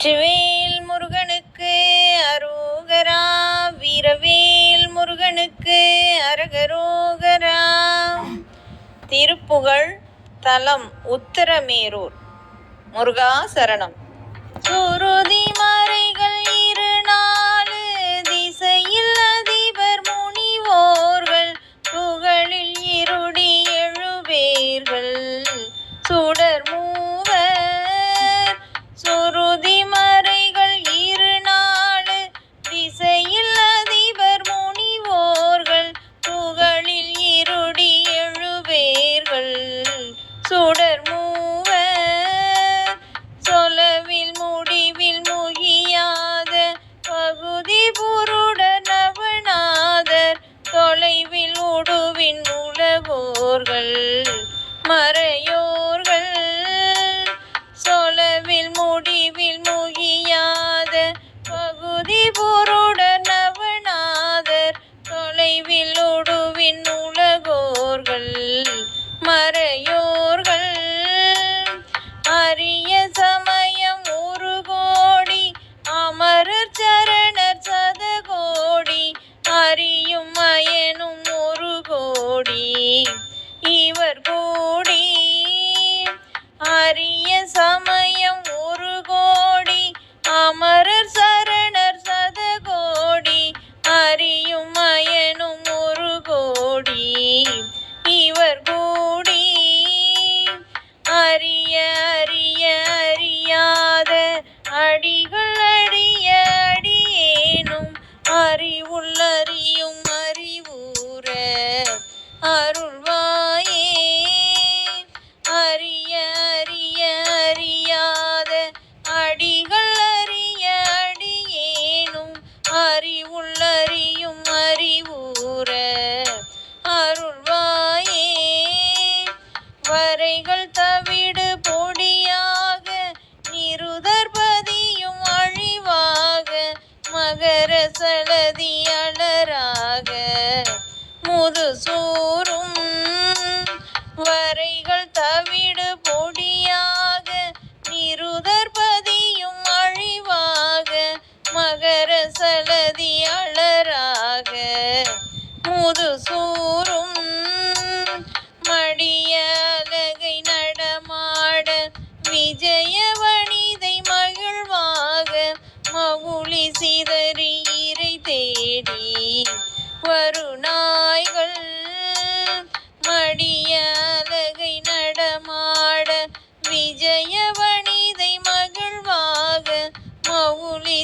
வெற்றிவேல் முருகனுக்கு அரோகரா வீரவேல் முருகனுக்கு அரகரோகரா. திருப்புகழ் தலம் உத்தரமேரூர். முருகா சரணம்.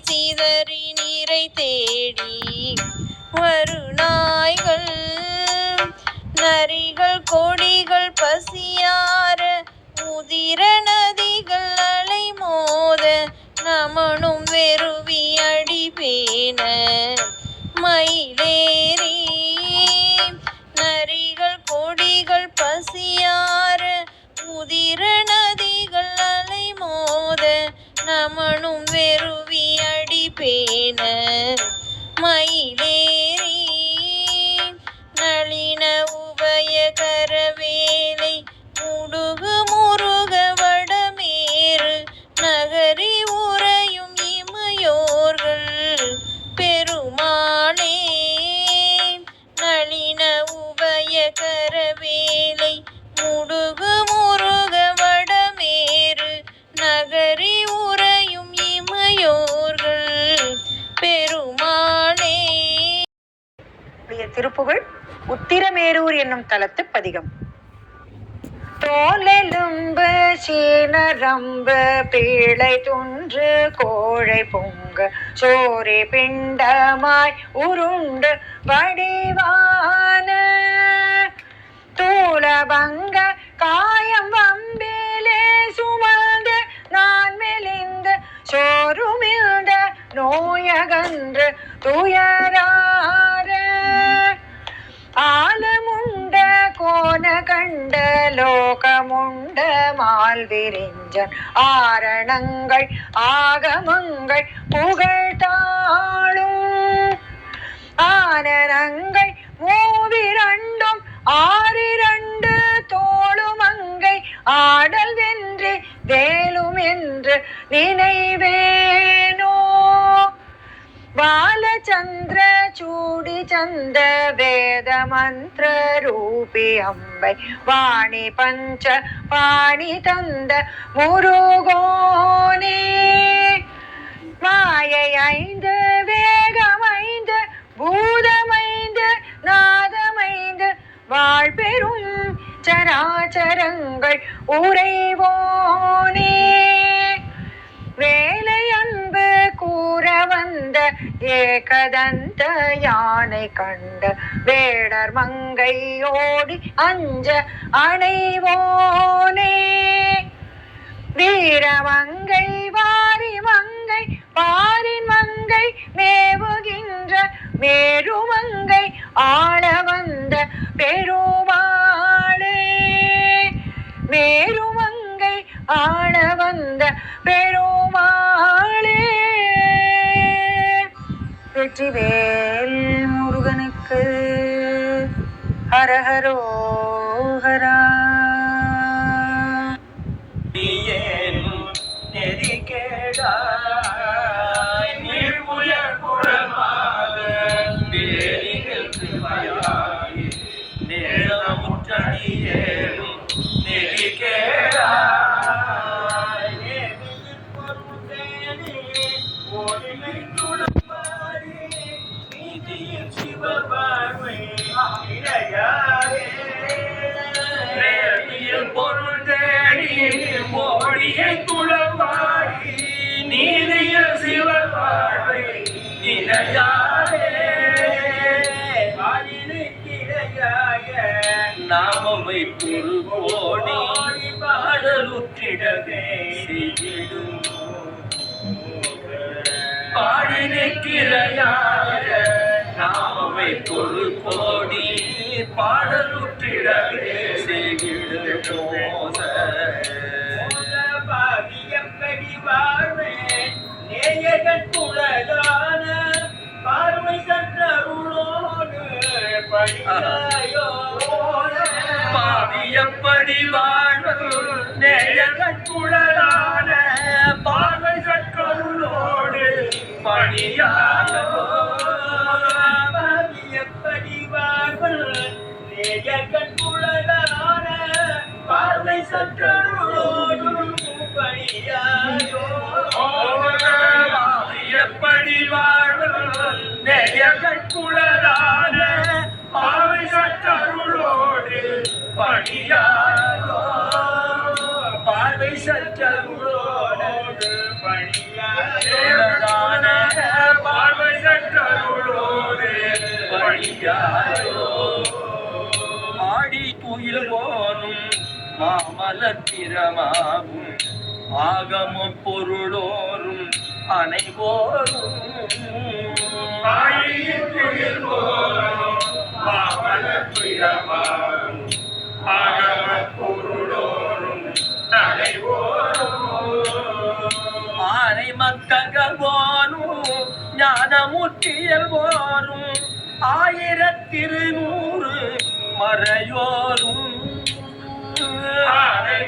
சிதறி நீரை தேடி வருநாய்கள் நரிகள் கொடிகள் பசியார உதிர நதிகள் அலை மோத நமனும் வெறுவி அடிபேன. மயிலேறி நரிகள் கொடிகள் பசியார உதிர நதிகள் அலை மோத நமனும் வெறுவி அடிபேன திருப்புகழ் உத்திரமேரூர் என்னும் தலத்து பதிகம். தோலெலும்பு சீனரம்பு பீழை துன்று கோழை பொங்க சோரி பிண்டமாய் உருண்டு வடிவான தூளபங்க காயம் வம்பிலே சுமந்து நான் மெலிந்து சோறுமிழ்ந்த நோயகன்று துயரா ஆலமுண்ட கோன கண்ட லோகமுண்ட மால் விரிஞ்சன் ஆரணங்கள் ஆகமங்கள் புகழ்தாளும் ஆனனங்கள் மூவிரண்டும் ஆறிரண்டு தோளுமங்கை ஆடல் வென்று வேலும் என்று நினைவேனோ ബാലചന്ദ്രചൂടി ചന്ദ വേദമന്ത്രൂപി അമ്പൈ വാണി പഞ്ച പാണി തന്ത മുരുകോനേ മായൈന്ത് വേഗമൈന്ത് ഭൂതമൈന്ത് നാദമൈന്ത് വാഴ്പെരും ചരാചരങ്ങൾ ഉറൈവോനേ ஏகதந்த யானை கண்ட வேடர் மங்கை ஓடி அஞ்ச அணைவோனே. வீர மங்கை வாரி மங்கை பாரின் மங்கை மேவுகின்ற மேருமங்கை ஆள வந்த பெருமாளே. மேருமங்கை ஆள வந்த பெருமா வெற்றிவேல் முருகனுக்கு ஹரஹரோஹரா. நீயேனும் நெறிகேடாய் நீர்முயல் குழமாக சிவபார்வை இணையாரே பொருள் தேடி மோடியை குளமாடி நீதியில் சிவபார்வை இணையாரே வாயிலுக்கிடையாய நாமமை பொருகோடி பாடலுற்றிடவே. செய்திடும் பாடினிக்கிறையாய நாமமை பொரு கோடி பாடலுற்றிடவே பாவியப்படி வாழ்வே நேயகன் குழலான பார்வை சற்றருளோடு படியாயோ. பாவியப்படி வாழ்வு நேயகன் குழலான பார்வை சற்றருளோடு பணியாயோ எப்படி வாழ்வு நெய்யகன் குழலான பாவை சற்றருளோடு பணியாரோ பார்வை சற்றருளோடு பணியாரோடான பார்வை சற்றருளோடு பணியாரோ மாமலத்திரமாகும் ஆகம பொருளோரும் அனைவோரும் ஆகம பொருளோரும் ஆனை மக்ககவோனும் ஞானமுற்றியல் போரும் ஆயிரத்திருநூறு மறையோரும் ஆனை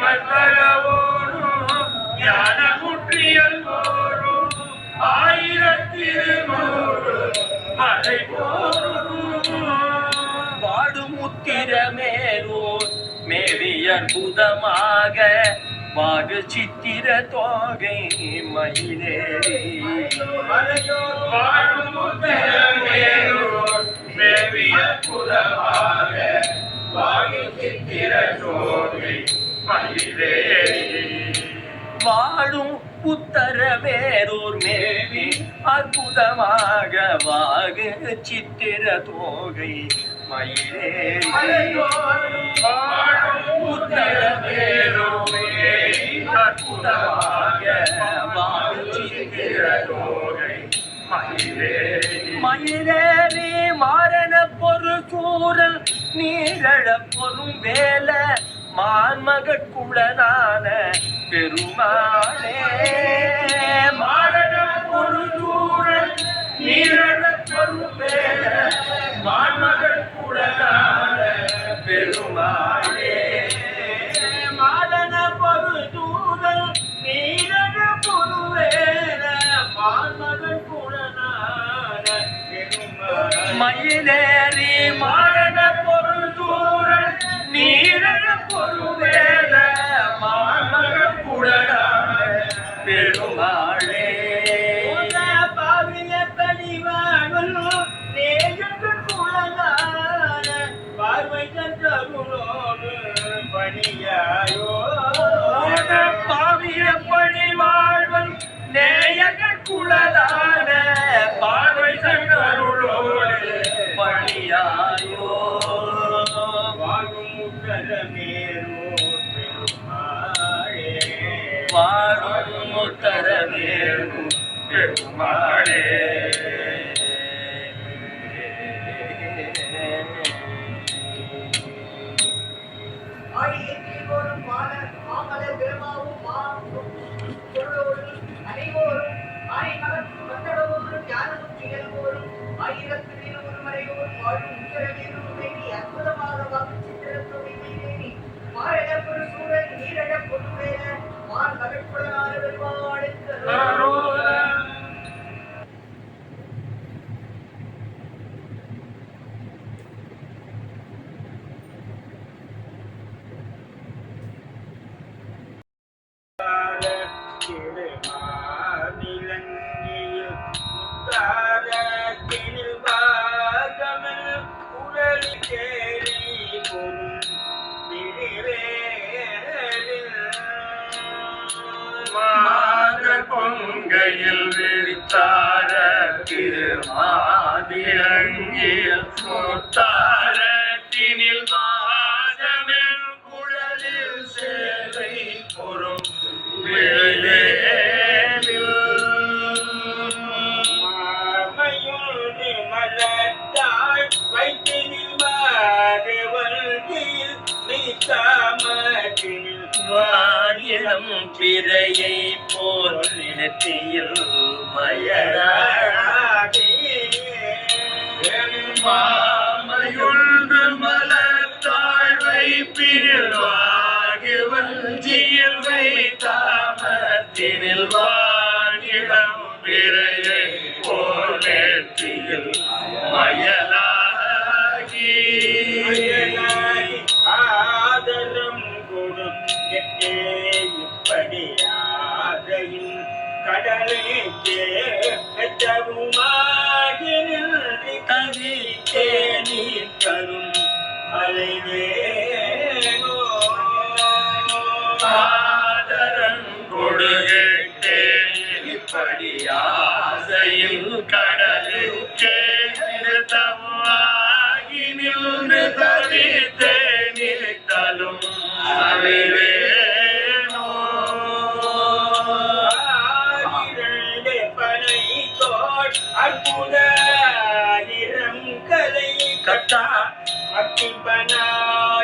மேவி அற்புதமாக வாடு சித்திர தோகை மயிலேறி. வாடுமுத்திரமேலூர் மேவி அற்புதமாக வாழும் சித்திர வேறோர் மேவி அற்புதமாக வாகு சித்திர தோகை மயிலேறி புத்தரவேரூர் மேவி அற்புதமாக வாகு சித்திர தோகை மாறன பொருள் கூறல் நீழப் பொறும் வேல மான்மகக்குளனான பெருமானே மாடன ஒரு தூரன் நீழப் பொறும் வேல மான்மகக்குளனான பெருமானே மாடன பொரு தூரன் நீழக மயிலேறி மாட வேத மாமகன் குணனான பெருமாளே. பாவிய கனிவானும் நேயங்கள் குழலான பார்வை பணியாயோ. பாவிய பணிவாழ்வன் பெருமாளே ஆடியத்தில் வரும் மாலர் மாமலர் பெருமாவும் சித்திரத்தொகை வேண்டி மாழப்பொரு சூழல் நீரழ பொருளேன மான் மகட்புலனான பெருமாளுக்கு பொங்கையில் விழித்தார திருமாதிரங்கில் வானிலம் பிறையை போல் நிலத்தியில் மயராடி மாமையுண்டு மலத்தாழ்வை பிரிவாகி வஞ்சியில் வைத்தாமத்தினில் வானிடம் பிறையை போல் நெற்றியில் மயலாகி படியா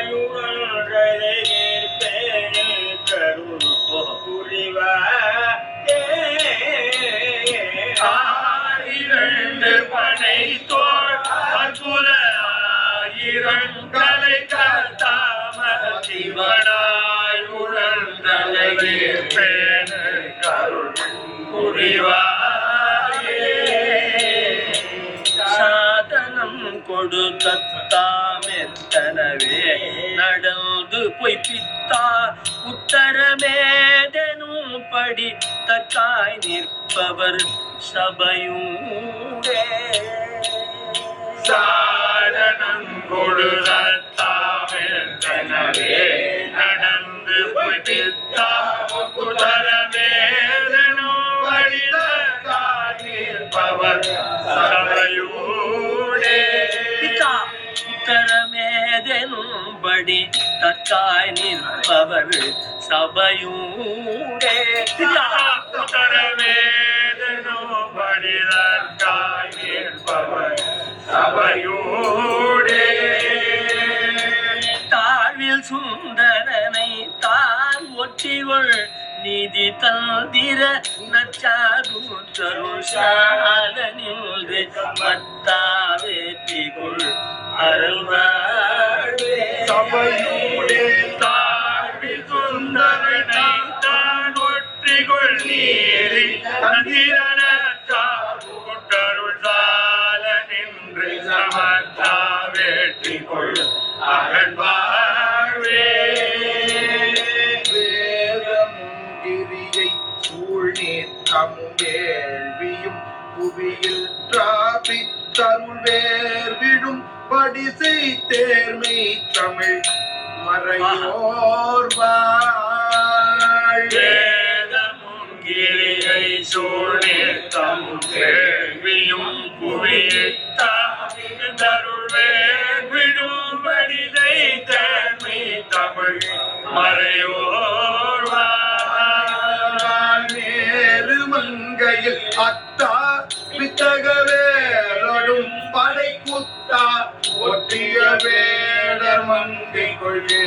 அத்திப்பனாயுழன்றதை பேரில் கருள் புரிவா ஆயிரண்டு பனை தோல் அற்புத ஆயிரம் கத்தாம சிவனாய் கருள் புரிவாயே சாதனம் கொடுத்தாமெத்தனவே நடந்து பொய்ப்பித்தா உத்தரமேதனும் படி தக்காய் நிற்பவர் சபையூடே சாதனம் கொடுத்தாமெத்தனவே நடந்து பொய்ப்பித்தா உத்தரமேதனும் படி தக்காய் நிற்பவர் சபையூடே பிதா உத்தரமேதெனும்படி தக்காய் நிற்பவர் சபையூடே பிதா உத்தரமேதெனும்படி நிற்பவர் சபையூடே தாழ்வில் சுந்தரனை தான் ஒற்றிவள் நிதி தந்திர நச்சாதூற்றருள் சால நின்று மத்தாவேற்றிகொள். அருள்வாழ்வே சபையூடே தாழ்வி சுந்தரனை தான் ஒற்றிகொள் நீரை அதிரனூட்டருள் சால நின்று சமர்த்தா வேற்றி கொள் அகழ்வாழ்வே வேதமும் கிரியை சூழ்நீ தமும் வேள்வியும் புவியில் வேர்விடும் விடும் படிசை தேர்மை தமிழ் மறையோர் வாழ்வே வேதமும் கிரியை சூழ்நித்தம் கேள்வியும் புவியித்தருள்வேன் விடும் மனிதை தன்மை தமிழ் மறையோர் நேரு மங்கையில் அத்தா மங்கை கொள்கை